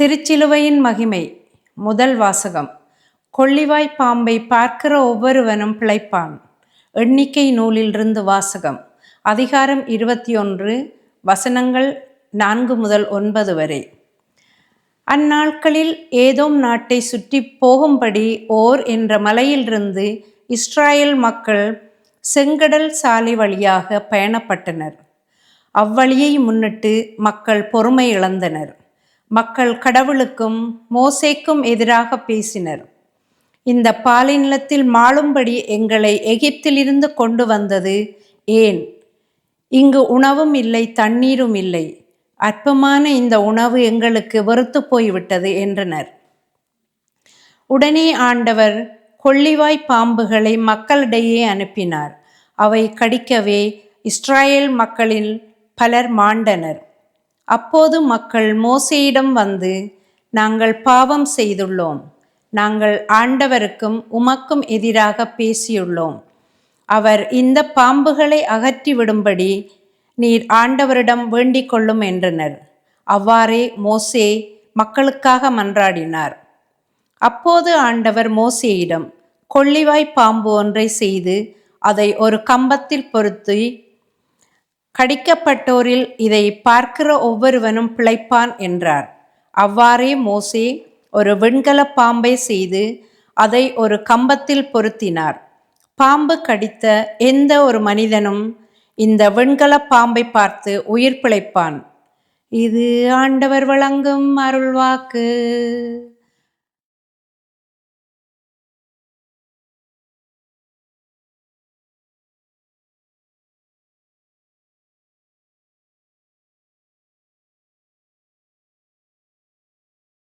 திருச்சிலுவையின் மகிமை முதல் வாசகம். கொள்ளிவாய் பாம்பை பார்க்கிற ஒவ்வொருவனும் பிழைப்பான். எண்ணிக்கை நூலிலிருந்து வாசகம். அதிகாரம் இருபத்தி ஒன்று வசனங்கள் நான்கு முதல் ஒன்பது வரை. அந்நாட்களில் ஏதோம் நாட்டை சுற்றி போகும்படி ஓர் என்ற மலையிலிருந்து இஸ்ராயல் மக்கள் செங்கடல் சாலை வழியாக பயணப்பட்டனர். அவ்வழியை முன்னிட்டு மக்கள் பொறுமை இழந்தனர். மக்கள் கடவுளுக்கும் மோசேக்கும் எதிராக பேசினர். இந்த பாலிநிலத்தில் மாளும்படி எங்களை எகிப்திலிருந்து கொண்டு வந்தது ஏன்? இங்கு உணவும் இல்லை தண்ணீரும் இல்லை. அற்பமான இந்த உணவு எங்களுக்கு வெறுத்து போய்விட்டது என்றனர். உடனே ஆண்டவர் கொள்ளிவாய் பாம்புகளை மக்களிடையே அனுப்பினார். அவை கடிக்கவே இஸ்ராயேல் மக்களில் பலர் மாண்டனர். அப்போது மக்கள் மோசையிடம் வந்து நாங்கள் பாவம் செய்துள்ளோம். நாங்கள் ஆண்டவருக்கும் உமக்கும் எதிராக பேசியுள்ளோம். அவர் இந்த பாம்புகளை அகற்றிவிடும்படி நீர் ஆண்டவரிடம் வேண்டிக் கொள்ளும் என்றனர். அவ்வாறே மோசே மக்களுக்காக மன்றாடினார். அப்போது ஆண்டவர் மோசேயிடம் கொள்ளிவாய் பாம்பு ஒன்றை செய்து அதை ஒரு கம்பத்தில் பொருத்தி கடிக்கப்பட்டோரில் இதை பார்க்கிற ஒவ்வொருவனும் பிழைப்பான் என்றார். அவ்வாறே மோசே ஒரு வெண்கல பாம்பை செய்து அதை ஒரு கம்பத்தில் பொருத்தினார். பாம்பு கடித்த எந்த ஒரு மனிதனும் இந்த வெண்கல பாம்பை பார்த்து உயிர் பிழைப்பான். இது ஆண்டவர் வழங்கும் அருள்வாக்கு.